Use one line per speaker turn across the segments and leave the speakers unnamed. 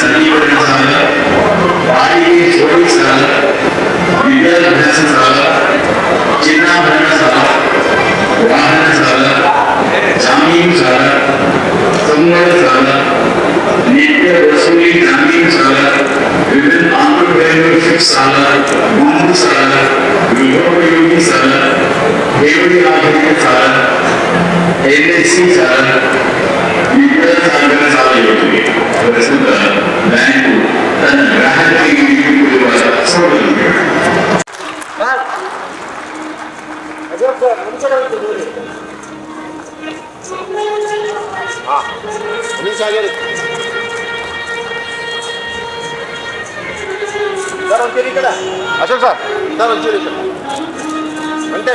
சன்னிபடுத்தினாங்க பாடியை சோழிச்சாங்க வித்யாபியாசனால சின்னாபரணசால வாகனசால ஜாமீன்சால संगणसाला नित्य वसूली जामीनशाला विभिन्न आंध्रप्रयोगशाला बंधुशाला गृहोपयोगीशाला देवड़ी आधारशाला एन एस सी शाला विद्या सागरशाला योजना ప్రసిద్ధ బ్యాంకు తన సార్ ఇక్కడ అశోక్ సార్ సార్ వచ్చారు ఇక్కడ. అంతే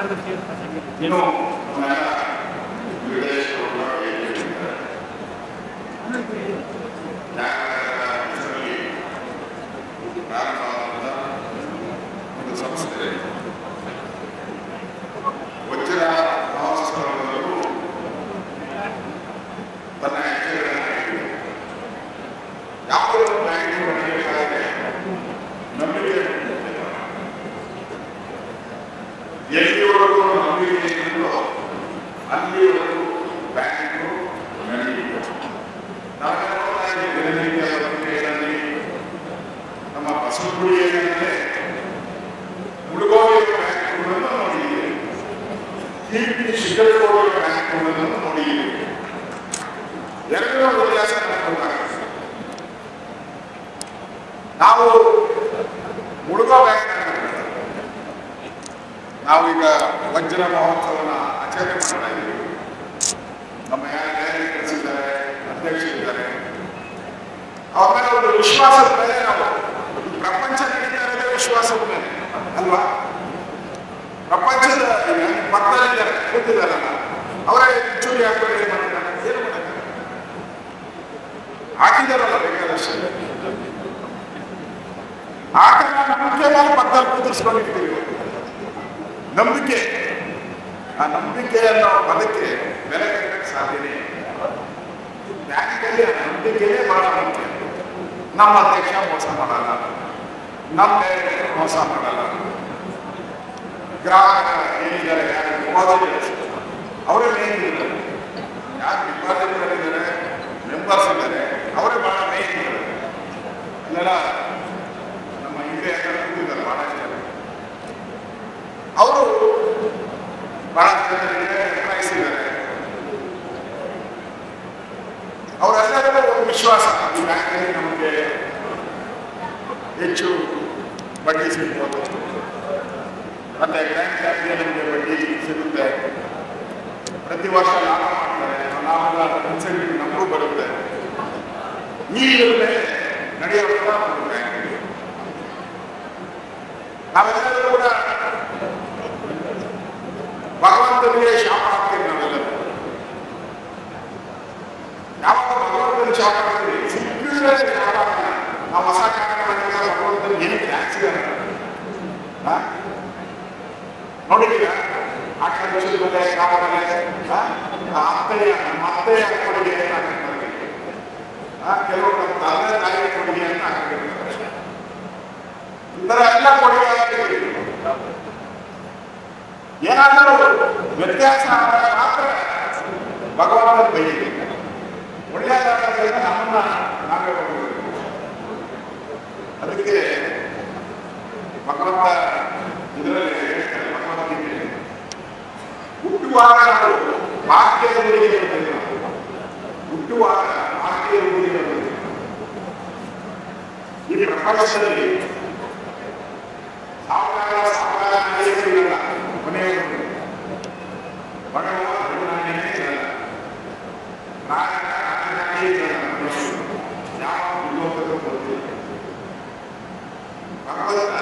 hablar de ಬ್ಯಾಂಕುಗಳನ್ನು ನೋಡಿದ್ದೀವಿ. ನಮಗೆ ಗೊತ್ತಾಗುತ್ತೆ ನಾವು ಮುಳುಗೋ ಬ್ಯಾಂಕ್ ನಾವೀಗ ವಜ್ರ ಮಹೋತ್ಸವನ ಆಚರಣೆ ಮಾಡ್ತಾ ಇದ್ದೀವಿ. ನಮ್ಮ ಯಾರು ಡೈರೆಕ್ಟರ್ಸ್ ಇದ್ದಾರೆ. ಅಧ್ಯಕ್ಷರಿದ್ದಾರೆ ಒಂದು ವಿಶ್ವಾಸದ ಮೇಲೆ ನಾವು ಪ್ರಪಂಚ ವಿಶ್ವಾಸದ ಮೇಲೆ ಅಲ್ವಾ? ಪ್ರಪಂಚದ ಪಕ್ಕದಲ್ಲಿದ್ದಾರೆ ಕೂತಿದ್ದಾರಲ್ಲ ಅವರೇ ಚೂರಿ ಹಾಕೊಂಡು ಏನು ಮಾಡ್ತಾರೆ? ಏನು ಮಾಡ್ತಾರೆ. ಹಾಕಿದಾರಲ್ಲ ಬೇಕಾದಷ್ಟು ನಂಬಿಕೆ ಮೇಲೆ ಪಕ್ಕದಲ್ಲಿ ಕುದುರಿಸ್ಕೊಂಡಿರ್ತೀವಿ ನಂಬಿಕೆ. ಆ ನಂಬಿಕೆ ಅನ್ನೋ ಪದಕ್ಕೆ ಬೆಲೆ ಕಟ್ಟಕ್ಕೆ ಸಾಧ್ಯನೇ. ಬ್ಯಾಂಕಲ್ಲಿ ಆ ನಂಬಿಕೆನೇ ಬಹಳ ಮುಖ್ಯ. ನಮ್ಮ ಅಧ್ಯಕ್ಷ ಮೋಸ ಮಾಡಲ್ಲ. ನಮ್ಮ ಮೋಸ ಮಾಡಲ್ಲ. ಗ್ರಾಹಕ ಏನಿದ್ದಾರೆ, ಯಾರು ಡಿಪಾಸಿಟ್ ಅವರೇ ಮೇನ್ ಇದ್ದಾರೆ ಯಾರು ಡಿಪಾಸಿಟರ್ ಇದ್ದಾರೆ? ಮೆಂಬರ್ಸ್ ಇದ್ದಾರೆ. ಅವರೇ ಬಹಳ ಮೇನ್ ಇದ್ದಾರೆ ಅಲ್ಲೆಲ್ಲ ನಮ್ಮ ಹಿಂದೆ ಕೂತಿದ್ದಾರೆ ಅವರು ಬಹಳಷ್ಟು ಜನರಿಗೆ ಎಂಪ್ಲಾಯ್ಸ್ ಇದ್ದಾರೆ ಅವರೆಲ್ಲರಿಗೂ ಒಂದು ವಿಶ್ವಾಸ. ಈ ಬ್ಯಾಂಕಲ್ಲಿ ನಮಗೆ ಹೆಚ್ಚು ಬಡ್ಡಿ ಸಿಗ್ಬೋದು. ಮತ್ತೆ ಗ್ರ್ಯಾಂಡ್ ಕ್ಯಾಪಿಗೆ ನಮಗೆ ಬಡ್ಡಿ ಸಿಗುತ್ತೆ. ಪ್ರತಿ ವರ್ಷ ಲಾಭ ಮಾಡ್ತಾರೆ. ಲಾಭದ ಇನ್ಸೆಂಟಿವ್ ನಮಗೂ ಬರುತ್ತೆ. ನೀರಿಲ್ಲದೆ ಮೇಲೆ ಇದು. ನಾವೆಲ್ಲರೂ ಕೂಡ ಭಗವಂತನಿಗೆ ಶಾಪ ಹಾಕ್ತೀವಿ ನಾವೆಲ್ಲರೂ. ಯಾವಾಗ ಭಗವಂತನ ಶಾಪ ಹಾಕ್ತೀವಿ? ಸಿಕ್ಕಿದ್ರೆ ಶಾಪ ನಾವು ಹೊಸ ಕಾರಣ ಮಾಡಿದಾಗ ಭಗವಂತನಿಗೆ ಏನು ಟ್ಯಾಕ್ಸ್ ನೋಡಿದ್ದೀರಾ? ಆ ಬೆಲೆ ಯಾವ ಬೆಲೆ ಅತ್ತೆಯ ನಮ್ಮ ಅತ್ತೆಯ ಕೊಡುಗೆ ಅಂತ ಹಾಕಿರ್ತಾರೆ ಆ, ಕೆಲವರು ನಮ್ಮ ತಂದೆ ತಾಯಿಯ ಕೊಡುಗೆ ಅಂತ ಹಾಕಿರ್ತಾರೆ ಈ ಥರ ಎಲ್ಲ ಕೊಡುಗೆ ಹಾಕ್ತೀವಿ ಏನಾದರೂ ವ್ಯತ್ಯಾಸ ಆದಾಗ ಮಾತ್ರ ಭಗವಂತನ ಬೈಯಬೇಕು ಒಳ್ಳೆಯದಾದಾಗ ಇರೋದ್ರಿಂದ ನಮ್ಮನ್ನ ನಾವೇ ಹೋಗ್ಬೇಕು ಅದಕ್ಕೆ ಭಗವಂತ ಇದರಲ್ಲಿ ಹೇಳ್ತಾರೆ, ಭಗವದ್ಗೀತೆಯಲ್ಲಿ ಹುಟ್ಟುವಾಗ ನಾವು ಭಾಗ್ಯದ ಊರಿಗೆ ಬಂದಿದ್ದೇವೆ ನಾವು. ಹುಟ್ಟುವಾಗ ಭಾಗ್ಯದ ಊರಿಗೆ ಬಂದಿದ್ದೇವೆ ಈ ಪ್ರಪಂಚದಲ್ಲಿ ಸಾವುಕಾರ ಸಾವುಕಾರ ನಡೆಯುವುದಿಲ್ಲ ಕೊನೆಯಲ್ಲಿ ಬಡವ ಬಡವನಾಗಿಯೇ ಇರಲ್ಲ ನಾಯಕ ನಾಯಕನಾಗಿಯೇ ಇರಲ್ಲ ಯಾವ ಉದ್ಯೋಗಕ್ಕೂ ಗೊತ್ತಿಲ್ಲ ಭಗವಂತ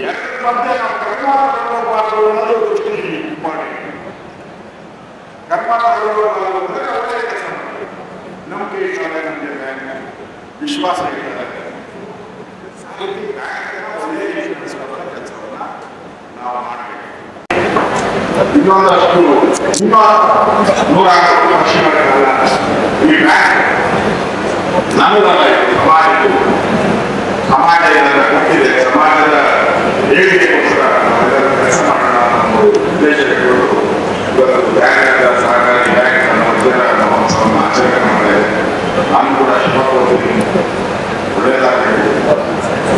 ಎರಡು ಮಧ್ಯೆ ಮಾಡಿ ಕೆಲಸ ನಂಬಿಕೆ ನಮಗೆ ವಿಶ್ವಾಸ ಕೆಲಸವನ್ನ ನಾವು ಮಾಡಬೇಕು ಇನ್ನೊಂದಷ್ಟು ಬ್ಯಾಂಕ್ ನಮ್ಮದಲ್ಲ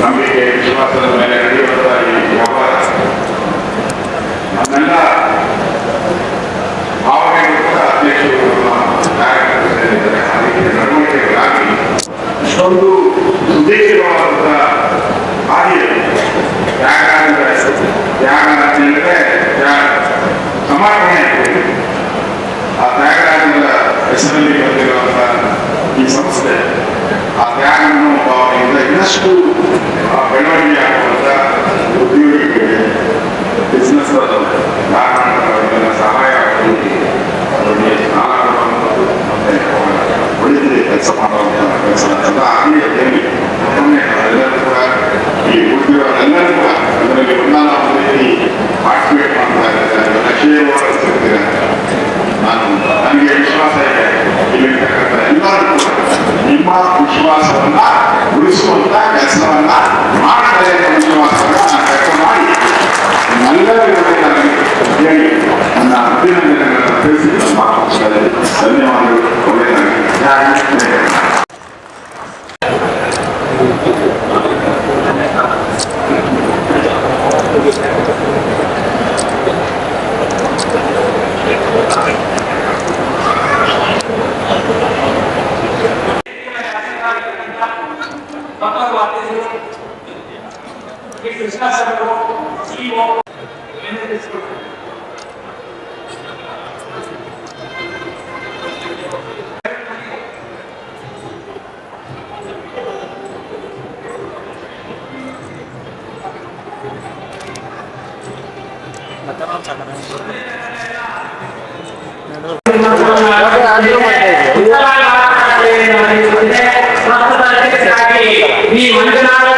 ನಂಬಿಕೆ ವಿಶ್ವಾಸದ ಮೇಲೆ ನಡೆಯುವಂತಹ ಈ ವ್ಯವಹಾರ ನಮ್ಮೆಲ್ಲ ಭಾವನೆಗಳು ಕೂಡ ಅಧ್ಯಕ್ಷರು ನಮ್ಮ ಕಾರ್ಯಕರ್ತರು ಸೇರಿದ್ದಾರೆ ಅದಕ್ಕೆ ನಡವಳಿಕೆಗಳಾಗಿ ಇಷ್ಟೊಂದು ಸುದೀರ್ಘವಾದಂತಹ ಹಾದಿಯಲ್ಲಿ ತ್ಯಾಗ ಅಂದರೆ ತ್ಯಾಗ ಅಂತ ಹೇಳಿದ್ರೆ ತ್ಯಾಗ ಸಮರ್ಪಣೆ ಆ ತ್ಯಾಗರಾಜರ ಹೆಸರಲ್ಲಿ ಬಂದಿರುವಂತಹ ಈ ಸಂಸ್ಥೆ ಆ ತ್ಯಾಗವನ್ನು ಆ, ಬೆಳವಣಿಗೆ ಆಗುವಂತ ಉದ್ಯೋಗಿಗಳಿಗೆ ಬಿಸ್ನೆಸ್ ಕಾರಣಗಳಿಗೆಲ್ಲ ಸಹಾಯ ಆಗಿ ಅವರಿಗೆ ಕೊಡುವಂಥದ್ದು ಮತ್ತೆ ಕೆಲಸ ಮಾಡುವಂಥ ಕೆಲಸ. ಆಗಲಿ ಹೇಳಿ
बकरवाते थे कि कृष्णा
सर को जी वो मैंने इसको Gracias. மனிதனாக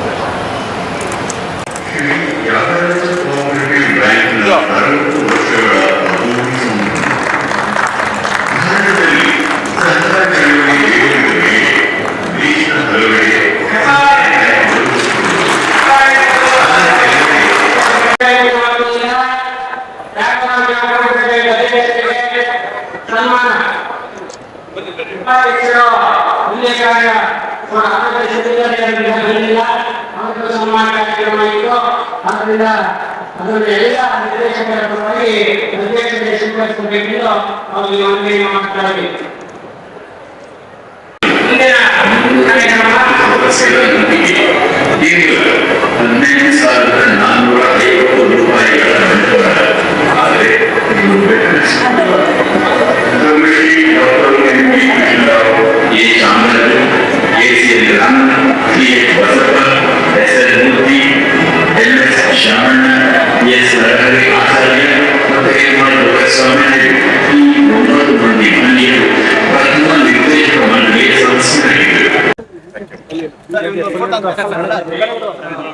ಇತ್ತು ಆದ್ದರಿಂದ ಅದನ್ನು ಎಲ್ಲ ನಿರ್ದೇಶಕರ ಪರವಾಗಿ ಅಧ್ಯಕ್ಷತೆ ಸ್ವೀಕರಿಸಬೇಕೆಂದು ಅವರಿಗೆ ಮನವಿಯನ್ನು ಮಾಡ್ತಾ ಇದ್ದೀವಿ ಮುಂದಿನ ಕಾರ್ಯಕ್ರಮ
ಹದಿನೈದು ಸಾವಿರದ ನಾನ್ನೂರ ಐವತ್ತು ರೂಪಾಯಿಗಳ ಬಂಡವಾಳ ಆದರೆ ಇದು veterans doctor Sure. Yes, sir. I'll not of